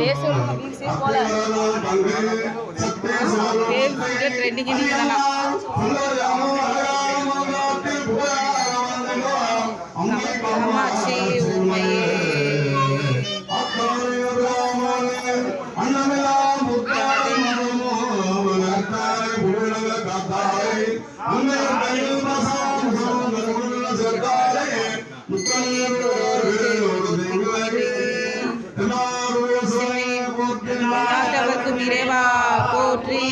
వేసుడు ముగిసి పోలేదు ట్రెండింగ్ ఇది போற்றி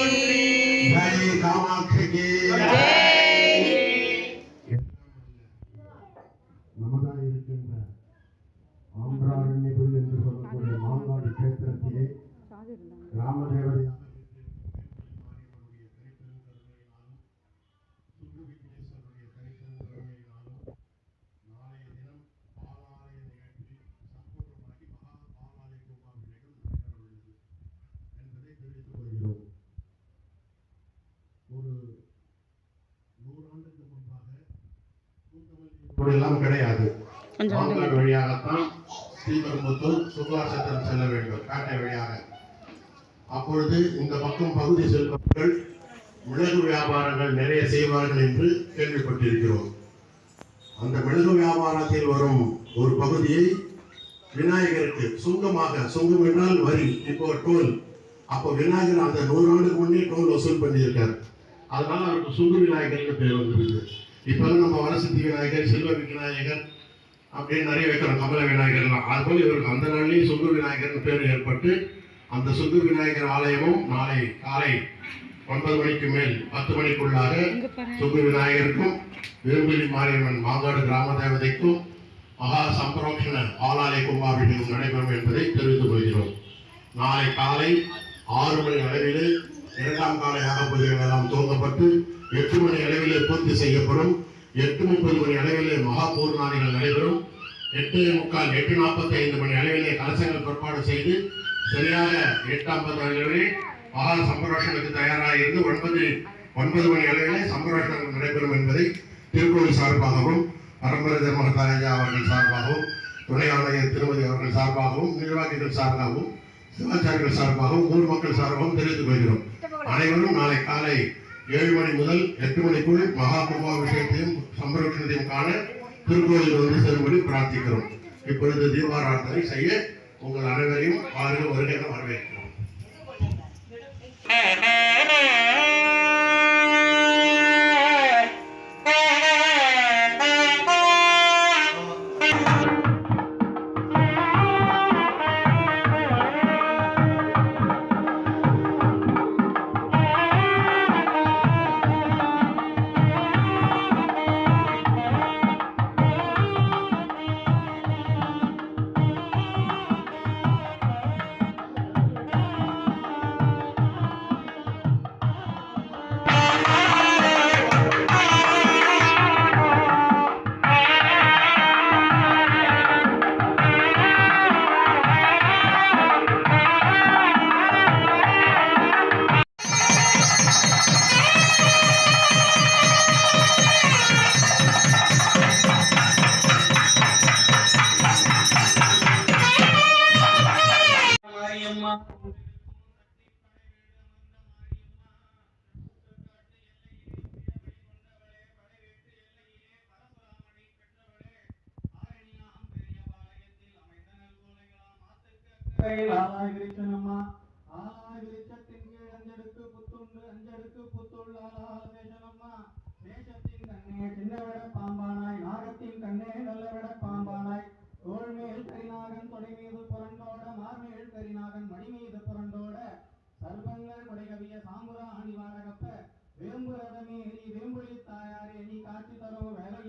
எல்லாம் கிடையாது. மாங்காடு வழியாகத்தான் ஸ்ரீபெரும்புத்தூர் சுகாசத்திரம் செல்ல வேண்டும். காட்டை வழியாக. அப்பொழுது இந்த பக்கம் பகுதி செல்பவர்கள் மிளகு வியாபாரங்கள் நிறைய செய்வார்கள் என்று கேள்விப்பட்டிருக்கிறோம். அந்த மிளகு வியாபாரத்தில் வரும் ஒரு பகுதியை விநாயகருக்கு சுங்கமாக சுங்கம் என்றால் வரி இப்போ டோல். அப்போ விநாயகர் அந்த நூறாண்டுக்கு முன்னே டோல் வசூல் பண்ணியிருக்கார். அதனால அவருக்கு சுங்கு விநாயகர்னு பேர் வந்துருக்கு இப்பெல்லாம் நம்ம வரசித்தி விநாயகர் செல்வ விநாயகர் அப்படின்னு நிறைய வைக்கிறோம் கமல விநாயகர்லாம். அதுபோல் இவருக்கு அந்த நாள்லேயே சுங்கு விநாயகர்னு பேர் ஏற்பட்டு அந்த சுங்கு விநாயகர் ஆலயமும் நாளை காலை ஒன்பது மணிக்கு மேல் பத்து மணிக்குள்ளாக சுங்கு விநாயகருக்கும் விரும்பிலி மாரியம்மன் மாங்காடு கிராம தேவதைக்கும் மகா சம்பரோக்ஷண ஆலாலய கும்பாபிஷேகம் நடைபெறும் என்பதை தெரிவித்துக் கொள்கிறோம். நாளை காலை ஆறு மணி அளவிலே இரண்டாம் கால யாக பூஜைகள் எல்லாம் துவங்கப்பட்டு எட்டு மணி அளவிலே பூர்த்தி செய்யப்படும். எட்டு முப்பது மணி அளவிலே மகா பூர்ணாதிகள் நடைபெறும். எட்டு முக்கால் எட்டு நாற்பத்தி ஐந்து மணி அளவிலே கலசங்கள் ஏற்பாடு செய்து சரியாக எட்டாம்பது அளவிலே மகா சம்பரோஷனுக்கு தயாராக இருந்து ஒன்பது ஒன்பது மணி அளவிலே சம்பரோஷனம் நடைபெறும் என்பதை திருக்கோவில் சார்பாகவும் பரம்பரை தர்மகதாரஜா அவர்கள் சார்பாகவும் துணை ஆணையர் திருமதி அவர்கள் சார்பாகவும் நிர்வாகிகள் சார்பாகவும் சிவாச்சாரிகள் சார்பாகவும் ஊர் மக்கள் சார்பாகவும் தெரிவித்துக் கொள்கிறோம். அனைவரும் நாளை காலை ஏழு மணி முதல் எட்டு மணிக்குள் மகா கும்பாபிஷேகத்தையும் சம்பரோஷனத்தையும் காண திருக்கோயில் வந்து செல்லும்படி பிரார்த்திக்கிறோம். இப்பொழுது தீபாராதனை செய்ய உங்கள் அனைவரையும் வாருங்கள் வருகை வரவேற்கிறோம். ஆலாகிருஷ்ணம்மா ஆலாகிருஷ்ணத்தின் கீழ் அஞ்சடுக்கு புத்துண்டு அஞ்சடுக்கு புத்துள்ள ஆலாதேசனம்மா தேசத்தின் கண்ணே சின்னவிட பாம்பானாய் நாகத்தின் கண்ணே நல்லவிட பாம்பானாய். தோள்மேல் கரிநாகன் தொடை மீது புரண்டோட மார்மேல் கரிநாகன் மணி மீது புரண்டோட. சர்வங்கள் கொடைகவிய சாம்புரா அணிவாரகப்ப. வேம்புரதமே நீ ரதமேறி வேம்புலி தாயாரே நீ காட்சி தரவு தரும்